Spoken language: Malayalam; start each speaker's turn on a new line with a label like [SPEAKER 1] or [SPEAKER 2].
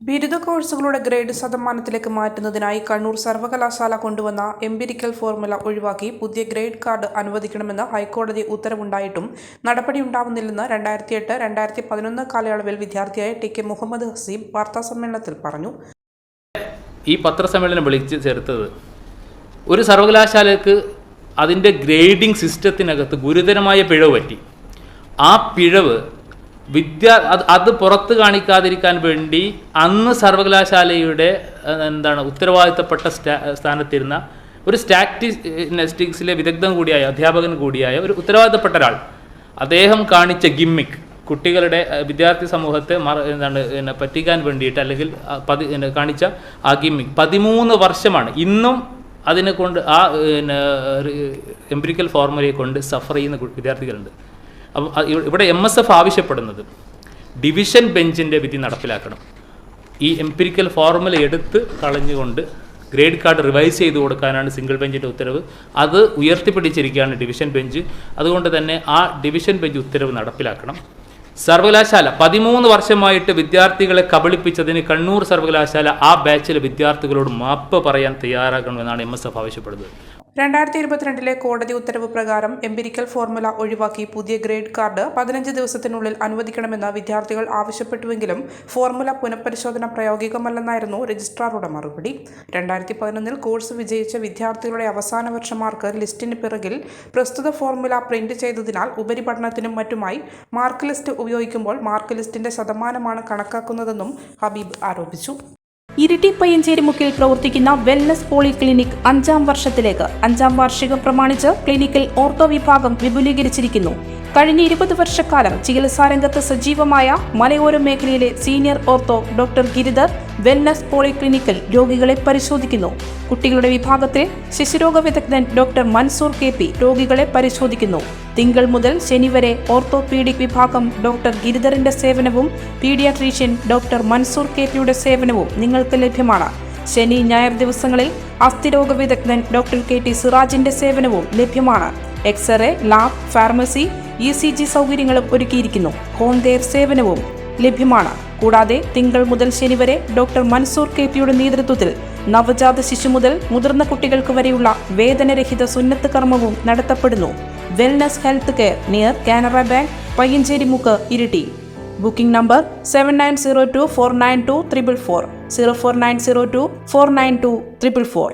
[SPEAKER 1] ബിരുദ കോഴ്സുകളുടെ ഗ്രേഡ് ശതമാനത്തിലേക്ക് മാറ്റുന്നതിനായി കണ്ണൂർ സർവകലാശാല കൊണ്ടുവന്ന എംപിരിക്കൽ ഫോർമുല ഒഴിവാക്കി പുതിയ ഗ്രേഡ് കാർഡ് അനുവദിക്കണമെന്ന് ഹൈക്കോടതി ഉത്തരവുണ്ടായിട്ടും നടപടിയുണ്ടാവുന്നില്ലെന്ന് രണ്ടായിരത്തി എട്ട് രണ്ടായിരത്തി പതിനൊന്ന് കാലയളവിൽ വിദ്യാർത്ഥിയായ ടി കെ മുഹമ്മദ് ഹസീം വാർത്താസമ്മേളനത്തിൽ പറഞ്ഞു.
[SPEAKER 2] ഈ പത്രസമ്മേളനം വിളിച്ച് ചേർത്തത് ഒരു സർവകലാശാലയ്ക്ക് അതിന്റെ ഗ്രേഡിംഗ് സിസ്റ്റത്തിനകത്ത് ഗുരുതരമായ പിഴവ് പറ്റി. ആ പിഴവ് വിദ്യാ അത് അത് പുറത്ത് കാണിക്കാതിരിക്കാൻ വേണ്ടി അന്ന് സർവകലാശാലയുടെ എന്താണ് ഉത്തരവാദിത്തപ്പെട്ട സ്റ്റാ സ്ഥാനത്തിരുന്ന ഒരു സ്റ്റാറ്റിസ്റ്റിക്സിലെ വിദഗ്ധൻ കൂടിയായ അധ്യാപകൻ കൂടിയായ ഒരു ഉത്തരവാദിത്തപ്പെട്ട ഒരാൾ. അദ്ദേഹം കാണിച്ച ഗിമ്മിക് കുട്ടികളുടെ വിദ്യാർത്ഥി സമൂഹത്തെ മറ എന്താണ് പിന്നെ പറ്റിക്കാൻ വേണ്ടിയിട്ട് അല്ലെങ്കിൽ പതി കാണിച്ച ആ ഗിമ്മിക്. പതിമൂന്ന് വർഷമാണ്. ഇന്നും അതിനെ കൊണ്ട് ആ എംപിരിക്കൽ ഫോർമുലയെ കൊണ്ട് സഫർ ചെയ്യുന്ന വിദ്യാർത്ഥികളുണ്ട്. ഇവിടെ എം എസ് എഫ് ആവശ്യപ്പെടുന്നത് ഡിവിഷൻ ബെഞ്ചിന്റെ വിധി നടപ്പിലാക്കണം. ഈ എംപിരിക്കൽ ഫോർമുല എടുത്ത് കളഞ്ഞുകൊണ്ട് ഗ്രേഡ് കാർഡ് റിവൈസ് ചെയ്ത് കൊടുക്കാനാണ് സിംഗിൾ ബെഞ്ചിന്റെ ഉത്തരവ്. അത് ഉയർത്തിപ്പിടിച്ചിരിക്കുകയാണ് ഡിവിഷൻ ബെഞ്ച് അതുകൊണ്ട് തന്നെ ആ ഡിവിഷൻ ബെഞ്ച് ഉത്തരവ് നടപ്പിലാക്കണം. സർവകലാശാല പതിമൂന്ന് വർഷമായിട്ട് വിദ്യാർത്ഥികളെ കബളിപ്പിച്ചതിന് കണ്ണൂർ സർവകലാശാല ആ ബാച്ചിലെ വിദ്യാർത്ഥികളോട് മാപ്പ് പറയാൻ തയ്യാറാക്കണമെന്നാണ് എം എസ് എഫ് ആവശ്യപ്പെടുന്നത്.
[SPEAKER 1] രണ്ടായിരത്തി ഇരുപത്തിരണ്ടിലെ കോടതി ഉത്തരവ് പ്രകാരം എംപിരിക്കൽ ഫോർമുല ഒഴിവാക്കി പുതിയ ഗ്രേഡ് കാർഡ് പതിനഞ്ച് ദിവസത്തിനുള്ളിൽ അനുവദിക്കണമെന്ന് വിദ്യാർത്ഥികൾ ആവശ്യപ്പെട്ടുവെങ്കിലും ഫോർമുല പുനഃപരിശോധന പ്രായോഗികമല്ലെന്നായിരുന്നു രജിസ്ട്രാറുടെ മറുപടി. രണ്ടായിരത്തി പതിനൊന്നിൽ കോഴ്സ് വിജയിച്ച വിദ്യാർത്ഥികളുടെ അവസാന വർഷ മാർക്ക് ലിസ്റ്റിന് പിറകിൽ പ്രസ്തുത ഫോർമുല പ്രിന്റ് ചെയ്തതിനാൽ ഉപരിപഠനത്തിനും മറ്റുമായി മാർക്ക് ലിസ്റ്റ് ഉപയോഗിക്കുമ്പോൾ മാർക്ക് ലിസ്റ്റിന്റെ ശതമാനമാണ് കണക്കാക്കുന്നതെന്നും ഹബീബ് ആരോപിച്ചു.
[SPEAKER 3] ഇരിട്ടി പയ്യഞ്ചേരിമുക്കിൽ പ്രവർത്തിക്കുന്ന വെൽനസ് പോളി ക്ലിനിക് അഞ്ചാം വർഷത്തിലേക്ക് അഞ്ചാം വാർഷികം പ്രമാണിച്ച് ക്ലിനിക്കിൽ ഓർത്തോ വിഭാഗം വിപുലീകരിച്ചിരിക്കുന്നു. കഴിഞ്ഞ ഇരുപത് വർഷക്കാലം ചികിത്സാരംഗത്ത് സജീവമായ മലയോര മേഖലയിലെ senior ortho doctor Giridhar wellness poly ക്ലിനിക്കിൽ രോഗികളെ പരിശോധിക്കുന്നു. കുട്ടികളുടെ വിഭാഗത്തിൽ ശിശുരോഗ വിദഗ്ധൻ ഡോക്ടർ മൻസൂർ കെ രോഗികളെ പരിശോധിക്കുന്നു. തിങ്കൾ മുതൽ ശനി വരെ ഓർത്തോപീഡിക് വിഭാഗം ഡോക്ടർ ഗിരിധറിന്റെ സേവനവും പീഡിയാട്രീഷ്യൻ ഡോക്ടർ മൻസൂർ കെ പിയുടെ സേവനവും നിങ്ങൾക്ക് ലഭ്യമാണ്. ശനി ഞായർ ദിവസങ്ങളിൽ അസ്ഥിരോഗ വിദഗ്ധൻ ഡോക്ടർ കെ ടി സിറാജിന്റെ സേവനവും ലഭ്യമാണ്. X-ray lab pharmacy E C G സൗകര്യങ്ങളും ഒരുക്കിയിരിക്കുന്നു. ഹോം കെയർ സേവനവും ലഭ്യമാണ്. കൂടാതെ തിങ്കൾ മുതൽ ശനി വരെ ഡോക്ടർ മൻസൂർ കെ പിയുടെ നേതൃത്വത്തിൽ നവജാത ശിശു മുതൽ മുതിർന്ന കുട്ടികൾക്ക് വരെയുള്ള വേദനരഹിത സുന്നത്ത് കർമ്മവും നടത്തപ്പെടുന്നു. Wellness health care near Canara bank Payyanchery Mukku Iritty. Booking number seven nine zero two four nine two triple four zero four nine zero two four nine two triple four